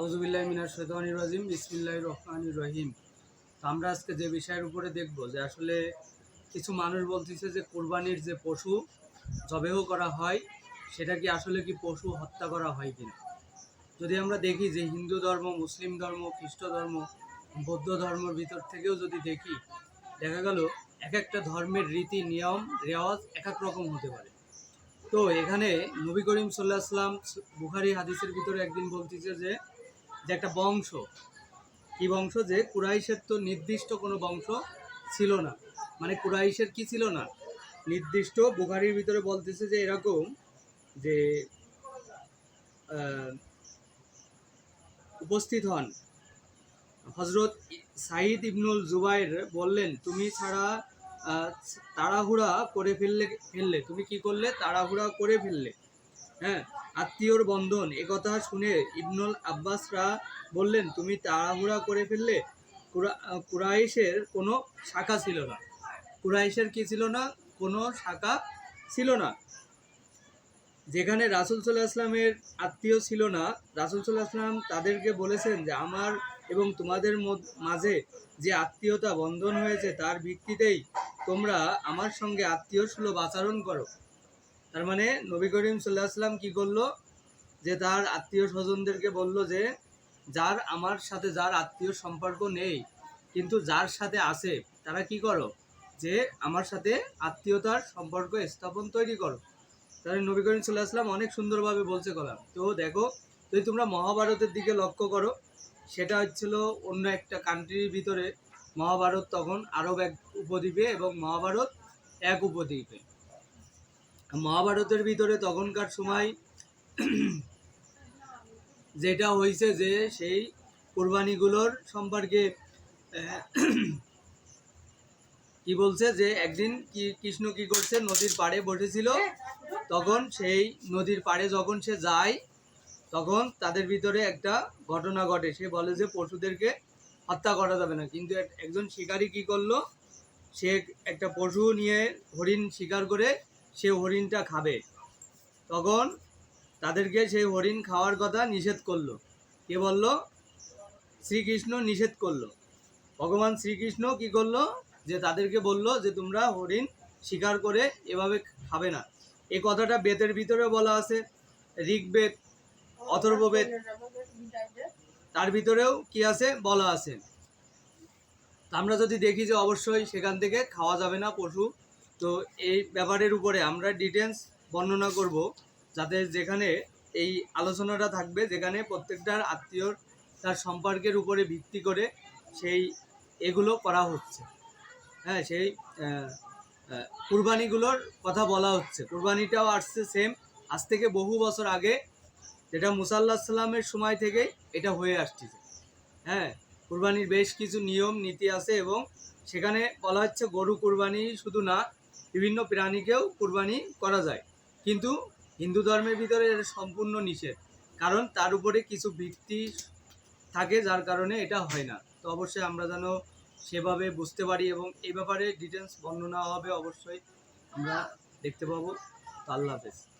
আউজুবিল্লাহ মিনার শৈতানি রাজিম বিসমিল্লাহ রহমান রহিম। তো আমরা আজকে যে বিষয়ের উপরে দেখব যে আসলে কিছু মানুষ বলতেছে যে কোরবানির যে পশু জবেহ করা হয়, সেটা কি আসলে কি পশু হত্যা করা হয় কিনা? যদি আমরা দেখি যে হিন্দু ধর্ম, মুসলিম ধর্ম, খ্রিস্ট ধর্ম, বৌদ্ধ ধর্মের ভিতর থেকেও যদি দেখি, দেখা গেল এক একটা ধর্মের রীতি, নিয়ম, রেওয়াজ এক এক রকম হতে পারে। তো এখানে নবী করিম সাল্লাহ আসলাম বুখারি হাদিসের ভিতরে একদিন বলতেছে যে যে একটা বংশ। কি বংশ? যে কুরাইশের তো নির্দিষ্ট কোনো বংশ ছিল না। মানে কুরাইশের কি ছিল না? নির্দিষ্ট বুখারির ভিতরে বলতেছে যে এরকম যে উপস্থিত হন। হজরত সাইদ ইবনুল জুবাইর বললেন, তুমি ছাড়া তাড়াহুড়া করে ফেললে ফেললে। তুমি কি করলে? তাড়াহুড়া করে ফেললে। হ্যাঁ আত্মীয়র বন্ধন, এ কথা শুনে ইবনুল আব্বাসরা বললেন, তুমি তাড়াহুড়া করে ফেললে কুরা- কুরাইশের কোনো শাখা ছিল না। কুরাইশের কি ছিল না? কোনো শাখা ছিল না। যেখানে রাসুল সাল্লাহ আসলামের আত্মীয় ছিল না, রাসুল সাল্লাহ আসলাম তাদেরকে বলেছেন যে, আমার এবং তোমাদের মাঝে যে আত্মীয়তা বন্ধন হয়েছে, তার ভিত্তিতেই তোমরা আমার সঙ্গে আত্মীয় সুলভ আচরণ করো। তার মানে নবী করিম সাল্লাহ আসলাম কি করল? যে তার আত্মীয় স্বজনদেরকে বলল যে, যার আমার সাথে যার আত্মীয় সম্পর্ক নেই, কিন্তু যার সাথে আছে, তারা কি করো? যে আমার সাথে আত্মীয়তার সম্পর্ক স্থাপন তৈরি করো। তাহলে নবী করিম সাল্লাহ আসলাম অনেক সুন্দরভাবে বলছে কলাম। তো দেখো, যদি তোমরা মহাভারতের দিকে লক্ষ্য করো, সেটা হচ্ছিল অন্য একটা কান্ট্রির ভিতরে মহাভারত তখন আরব এক উপদ্বীপে এবং মহাভারত এক উপদ্বীপে। মহাভারতের ভিতরে তখনকার সময় যেটা হয়েছে যে সেই কোরবানিগুলোর সম্পর্কে কি বলছে যে একদিন কি কৃষ্ণ কি করছে, নদীর পাড়ে বসেছিল। তখন সেই নদীর পাড়ে যখন সে যায়, তখন তাদের ভিতরে একটা ঘটনা ঘটে। সে বলে যে পশুদেরকে হত্যা করা যাবে না। কিন্তু এক- একজন শিকারী কি করল? সে একটা পশু নিয়ে হরিণ শিকার করে সে হরিণটা খাবে। তখন তাদেরকে সেই হরিণ খাওয়ার কথা নিষেধ করল। কে বলল? শ্রীকৃষ্ণ নিষেধ করল। ভগবান শ্রীকৃষ্ণ কি করল? যে তাদেরকে বলল যে তোমরা হরিণ শিকার করে এভাবে খাবে না। এই কথাটা বেদের ভিতরে বলা আছে। ঋগ্বেদ, অথর্ববেদ, তার ভিতরেও কি আছে? বলা আছে। আমরা যদি দেখি যে অবশ্যই সেখান থেকে খাওয়া যাবে না পশু তো এই ব্যাপারের উপরে আমরা ডিটেলস বর্ণনা করব, যাতে যেখানে এই আলোচনাটা থাকবে, যেখানে প্রত্যেকটার আত্মীয়র তার সম্পর্কের উপরে ভিত্তি করে সেই এগুলো করা হচ্ছে। হ্যাঁ সেই কুরবানিগুলোর কথা বলা হচ্ছে। কুরবানিটাও আসছে সেম আজ থেকে বহু বছর আগে যেটা মুসাল্লাহ সাল্লামের সময় থেকে এটা হয়ে আসছে। হ্যাঁ কুরবানির বেশ কিছু নিয়ম, নীতি আছে এবং সেখানে বলা হচ্ছে গরু কুরবানি শুধু না বিভিন্ন প্রাণীকেও কোরবানি করা যায়। কিন্তু হিন্দু ধর্মের ভিতরে এটা সম্পূর্ণ নিষেধ। কারণ তার উপরে কিছু ভিত্তি থাকে, যার কারণে এটা হয় না। তো অবশ্যই আমরা যেন সেভাবে বুঝতে পারি এবং এই ব্যাপারে ডিটেলস বর্ণনা হবে অবশ্যই। আমরা দেখতে পাবো। আল্লাহ হাফেজ।